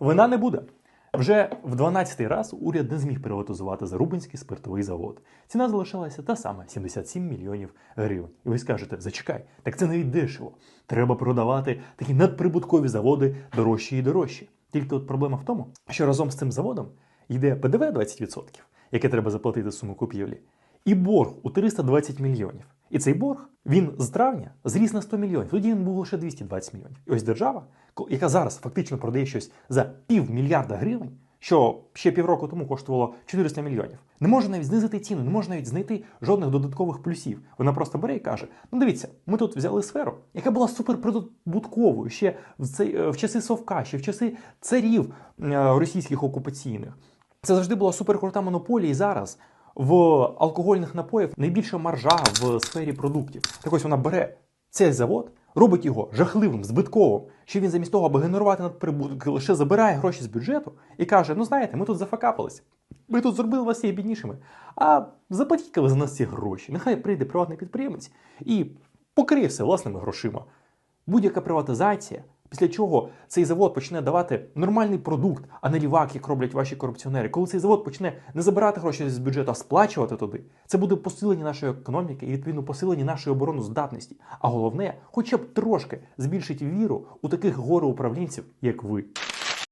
Вина не буде. Вже в 12-й раз уряд не зміг приватизувати Зарубинський спиртовий завод. Ціна залишалася та сама 77 мільйонів гривень. І ви скажете, зачекай, так це навіть дешево. Треба продавати такі надприбуткові заводи дорожчі і дорожчі. Тільки от проблема в тому, що разом з цим заводом йде ПДВ 20%, яке треба заплатити суму купівлі, і борг у 320 мільйонів. І цей борг він з травня зріс на 100 мільйонів. Тоді він був лише 220 мільйонів. І ось держава, яка зараз фактично продає щось за півмільярда гривень, що ще півроку тому коштувало 400 мільйонів, не може навіть знизити ціну, не може навіть знайти жодних додаткових плюсів. Вона просто бере і каже: ну дивіться, ми тут взяли сферу, яка була суперприбутковою ще в, цей, е, в часи Совка, ще в часи царів е, російських окупаційних. Це завжди була суперкрута монополія, і зараз в алкогольних напоїв найбільша маржа в сфері продуктів. Так ось вона бере цей завод, робить його жахливим, збитковим, що він замість того, аби генерувати надприбутки, лише забирає гроші з бюджету і каже: ну знаєте, ми тут зафакапились. Ми тут зробили вас всіх біднішими. А заплатіть ви за нас ці гроші. Нехай прийде приватний підприємець і покриє все власними грошима будь-яка приватизація, після чого цей завод почне давати нормальний продукт, а не лівак, як роблять ваші корупціонери. Коли цей завод почне не забирати гроші з бюджету, а сплачувати туди, це буде посилення нашої економіки і відповідно посилення нашої обороноздатності. А головне, хоча б трошки збільшить віру у таких горе-управлінців, як ви.